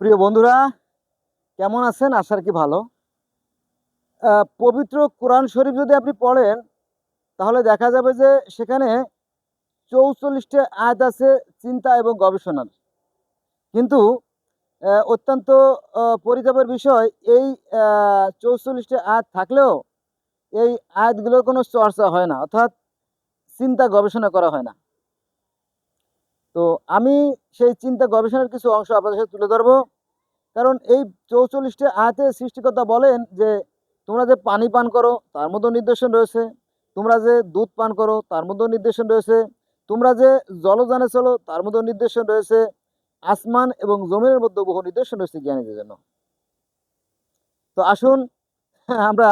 প্রিয় বন্ধুরা, কেমন আছেন? আশার কি ভালো। পবিত্র কোরআন শরীফ যদি আপনি পড়েন, তাহলে দেখা যাবে যে সেখানে চৌচল্লিশটি আয়াত আছে চিন্তা এবং গবেষণার। কিন্তু অত্যন্ত পরিতাপের বিষয়, এই চৌচল্লিশটি আয়াত থাকলেও এই আয়াতগুলোর কোনো চর্চা হয় না, অর্থাৎ চিন্তা গবেষণা করা হয় না। তো আমি সেই চিন্তা গবেষণার কিছু অংশ আপনাদের সাথে তুলে ধরবো। কারণ এই চৌচল্লিশটি আয়াতে সৃষ্টিকর্তা বলেন যে, তোমরা যে পানি পান করো, তার মধ্যেও নির্দেশন রয়েছে। তোমরা যে দুধ পান করো, তার মধ্যেও নির্দেশন রয়েছে। তোমরা যে জলযানে চলো, তার মধ্যেও নির্দেশন রয়েছে। আসমান এবং জমিনের মধ্যে বহু নির্দেশন রয়েছে জ্ঞানীদের জন্য। তো আসুন, আমরা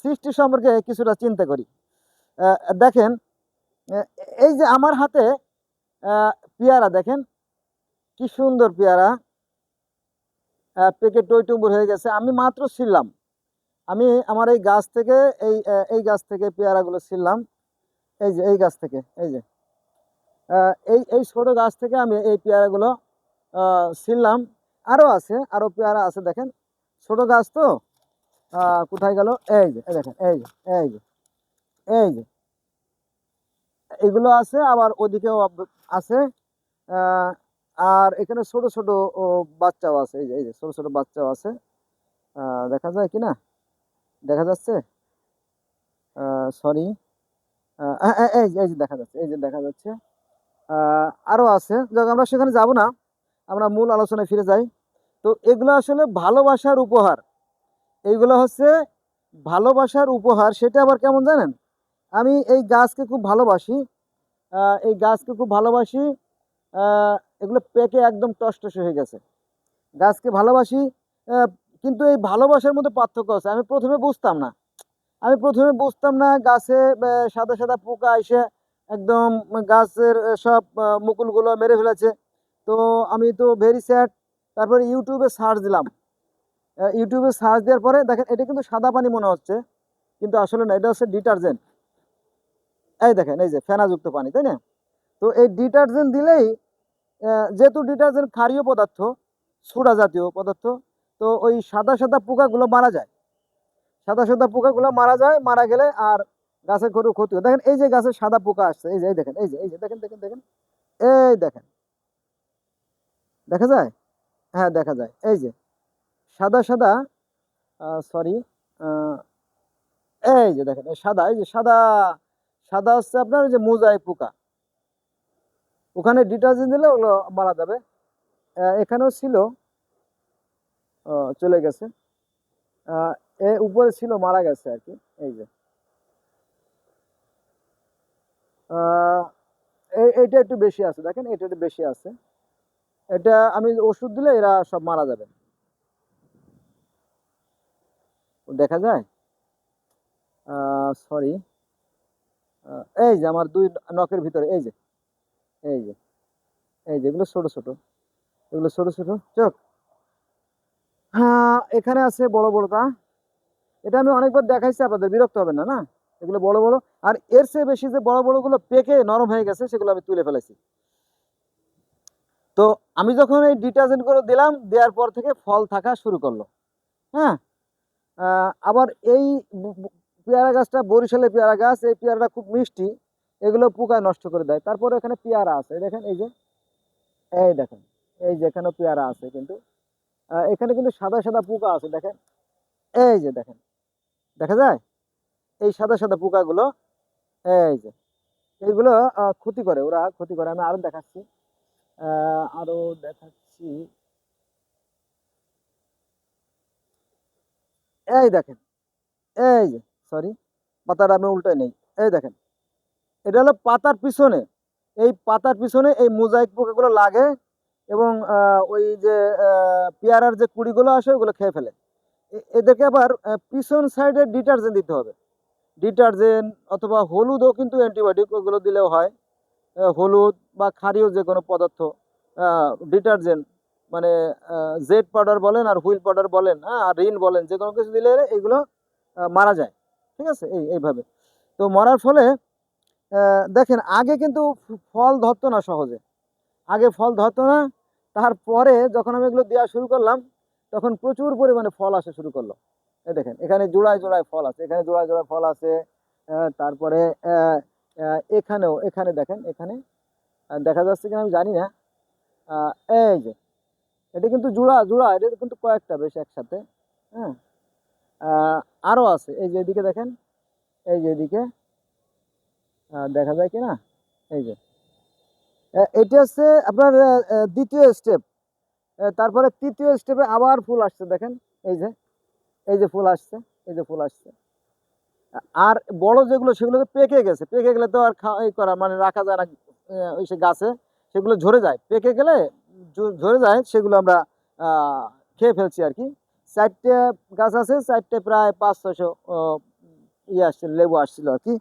সৃষ্টি সম্পর্কে কিছুটা চিন্তা করি। দেখেন এই যে আমার হাতে পেয়ারা দেখেন। কি সুন্দর পেয়ারা। পেকে টইটুম্বুর হয়ে গেছে। আমি মাত্র ছিললাম আমি আমার এই গাছ থেকে, এই এই গাছ থেকে পেয়ারাগুলো ছিললাম এই যে, এই গাছ থেকে, এই যে। এই এই ছোট গাছ থেকে আমি এই পেয়ারাগুলো ছিললাম আরও আছে আরও পেয়ারা আছে দেখেন। ছোট গাছ তো? কোথায় গেল? এই যে দেখেন, এই যে এই যে এই যে। এগুলো আছে, আবার ওদিকেও আছে আর এখানে ছোট ছোট বাচ্চাও আছে, এই যে এই যে, ছোট ছোট বাচ্চাও আছে দেখা যায় কি না? দেখা যাচ্ছে? সরি এই যে এই যে দেখা যাচ্ছে, এই যে দেখা যাচ্ছে আরও আছে, যাক, আমরা সেখানে যাব না, আমরা মূল আলোচনায় ফিরে যাই। তো এগুলো আসলে ভালোবাসার উপহার। এইগুলো হচ্ছে ভালোবাসার উপহার, সেটা আবার কেমন জানেন? আমি এই গাছকে খুব ভালোবাসি এই গাছকে খুব ভালোবাসি। এগুলো পেকে একদম টসটস হয়ে গেছে। গাছকে ভালোবাসি কিন্তু এই ভালোবাসার মধ্যে পার্থক্য আছে। আমি প্রথমে বুঝতাম না। আমি প্রথমে বুঝতাম না গাছে সাদা সাদা পোকা এসে একদম গাছের সব মুকুলগুলো মেরে ফেলেছে। তো আমি তো ভেরি স্যাড তারপরে ইউটিউবে সার্চ দিলাম। ইউটিউবে সার্চ দেওয়ার পরে দেখেন, এটা কিন্তু সাদা পানি মনে হচ্ছে। কিন্তু আসলে না, এটা হচ্ছে ডিটারজেন্ট এই দেখেন, এই যে ফেনাযুক্ত পানি, তাই না? তো এই ডিটারজেন্ট দিলেই যেহেতু ডিটারজেন্ট ক্ষারীয় পদার্থ, সোডা জাতীয় পদার্থ, তো ওই সাদা সাদা পোকাগুলো মারা যায়। সাদা সাদা পোকাগুলো মারা যায়, মারা গেলে আর গাছের কোনো ক্ষতি হয় দেখেন, এই যে গাছের সাদা পোকা আসছে, এই যে, এই দেখেন, এই যে এই যে, দেখেন দেখেন দেখেন, এই দেখেন, দেখা যায়? হ্যাঁ দেখা যায়, এই যে, সাদা সাদা সরি এই যে দেখেন, এই সাদা, এই যে সাদা সাদা হচ্ছে আপনার যে মোজাই পোকা। ওখানে ডিটারজেন্ট দিলে ওগুলো মারা যাবে। এখানেও ছিল। চলে গেছে। এ উপরে ছিল, মারা গেছে আর কি। এই যে। এইটা একটু বেশি আছে, দেখেন এটা একটু বেশি আছে। এটা আমি ওষুধ দিলে এরা সব মারা যাবে। দেখা যায়? সরি এই যে আমার দুই নখের ভিতরে, এই যে এই যে এই যে, এগুলো ছোট ছোট, এগুলো ছোট ছোট, চোখ। হ্যাঁ এখানে আছে বড় বড়টা এটা আমি অনেকবার দেখাইছি আপনাদের, বিরক্ত হবেন না না? এগুলো বড় বড়। আর এর চেয়ে বেশি যে বড় বড়গুলো পেকে নরম হয়ে গেছে, সেগুলো আমি তুলে ফেলেছি তো আমি যখন এই ডিটারজেন্ট করে দিলাম, দেওয়ার পর থেকে ফল থাকা শুরু করল। হ্যাঁ আবার এই পেয়ারা গাছটা বরিশালের পেয়ারা গাছ এই পেয়ারাটা খুব মিষ্টি। এগুলো পোকায় নষ্ট করে দেয়। তারপরে এখানে পেয়ারা আছে। দেখেন এই যে এই দেখেন এই যে এখানে পেয়ারা আছে কিন্তু। এখানে কিন্তু সাদা সাদা পোকা আছে দেখেন। এই যে দেখেন দেখা যায়? এই সাদা সাদা পোকাগুলো এই যে এইগুলো ক্ষতি করে ওরা ক্ষতি করে। আমি আরও দেখাচ্ছি। আহ, আরও দেখাচ্ছি। এই দেখেন এই যে সরি পাতাটা আমি উল্টাই নেই। এই দেখেন, এটা হলো পাতার পিছনে। এই পাতার পিছনে এই মোজাইক পোকাগুলো লাগে এবং ওই যে পেয়ারার যে কুড়িগুলো আসে, ওগুলো খেয়ে ফেলে। এদেরকে আবার পিছন সাইডে ডিটারজেন্ট দিতে হবে। ডিটারজেন্ট অথবা হলুদও কিন্তু অ্যান্টিবায়োটিক ওগুলো দিলেও হয়। হলুদ বা ক্ষারীয় যে কোনো পদার্থ ডিটারজেন্ট মানে জেড পাউডার বলেন আর হুইল পাউডার বলেন হ্যাঁ আর রিন বলেন, যে কোনো কিছু দিলে এগুলো মারা যায়। ঠিক আছে? এই, এইভাবে। তো মরার ফলে দেখেন আগে কিন্তু ফল ধরতো না সহজে। আগে ফল ধরতো না। তারপরে যখন আমি এগুলো দেওয়া শুরু করলাম, তখন প্রচুর পরিমাণে ফল আসা শুরু করল। এই দেখেন, এখানে জোড়ায় জোড়ায় ফল আছে, এখানে জোড়ায় জোড়ায় ফল আছে তারপরে এখানেও, এখানে দেখেন, এখানে দেখা যাচ্ছে কিনা আমি জানি না। এই যে, এটা কিন্তু জোড়া জোড়া, এটা কিন্তু কয়েকটা বেশ একসাথে হ্যাঁ। আহ, আরও আছে। এই যে এদিকে দেখেন এই যে এদিকে দেখা যায় কিনা? এই যে। এটা হচ্ছে আপনার দ্বিতীয় স্টেপ তারপরে তৃতীয় স্টেপে আবার ফুল আসছে দেখেন। এই যে এই যে ফুল আসছে এই যে ফুল আসছে। আর বড় যেগুলো সেগুলো তো পেকে গেছে। পেকে গেলে তো আর খাওয়া এই করা মানে রাখা যায় না ওই সে গাছে। সেগুলো ঝরে যায়। পেকে গেলে ঝরে যায় সেগুলো আমরা খেয়ে ফেলছি আর কি। চারটে গাছ আছে, চারটে প্রায় পাঁচ ছশো ইয়ে আসছিল, লেবু আসছিল আর কি।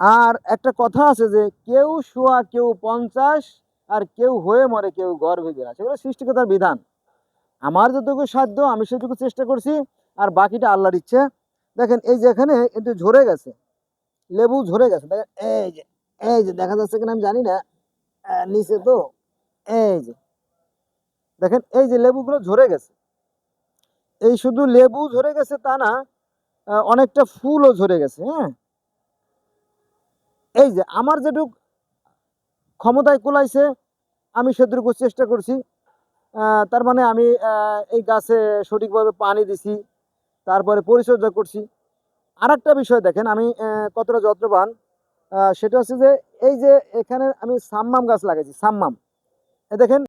আর একটা কথা আছে যে, কেউ শোয়া, কেউ পঞ্চাশ, আর কেউ হয়ে মরে কেউ ঘর ভেবে না। সেগুলো সৃষ্টিকতার বিধান। আমার যতটুকু সাধ্য, আমি সেটুকু চেষ্টা করছি, আর বাকিটা আল্লাহর ইচ্ছে। দেখেন, এই যে এখানে কিন্তু ঝরে গেছে। লেবু ঝরে গেছে। দেখেন, এই যে এই যে, দেখা যাচ্ছে কিনা আমি জানি না। নিচে তো, এই যে। দেখেন, এই যে লেবুগুলো ঝরে গেছে। এই শুধু লেবু ঝরে গেছে তা না অনেকটা ফুলও ঝরে গেছে হ্যাঁ? এই যে আমার যেটুক ক্ষমতায় কুলাইছে, আমি সেটুকু চেষ্টা করছি। তার মানে আমি এই গাছে সঠিকভাবে পানি দিছি, তারপরে পরিচর্যা করছি। আর একটা বিষয় দেখেন, আমি কতটা যত্নবান সেটা হচ্ছে যে, এই যে এখানে আমি সাম্মাম গাছ লাগাইছি, সাম্মাম। এ দেখেন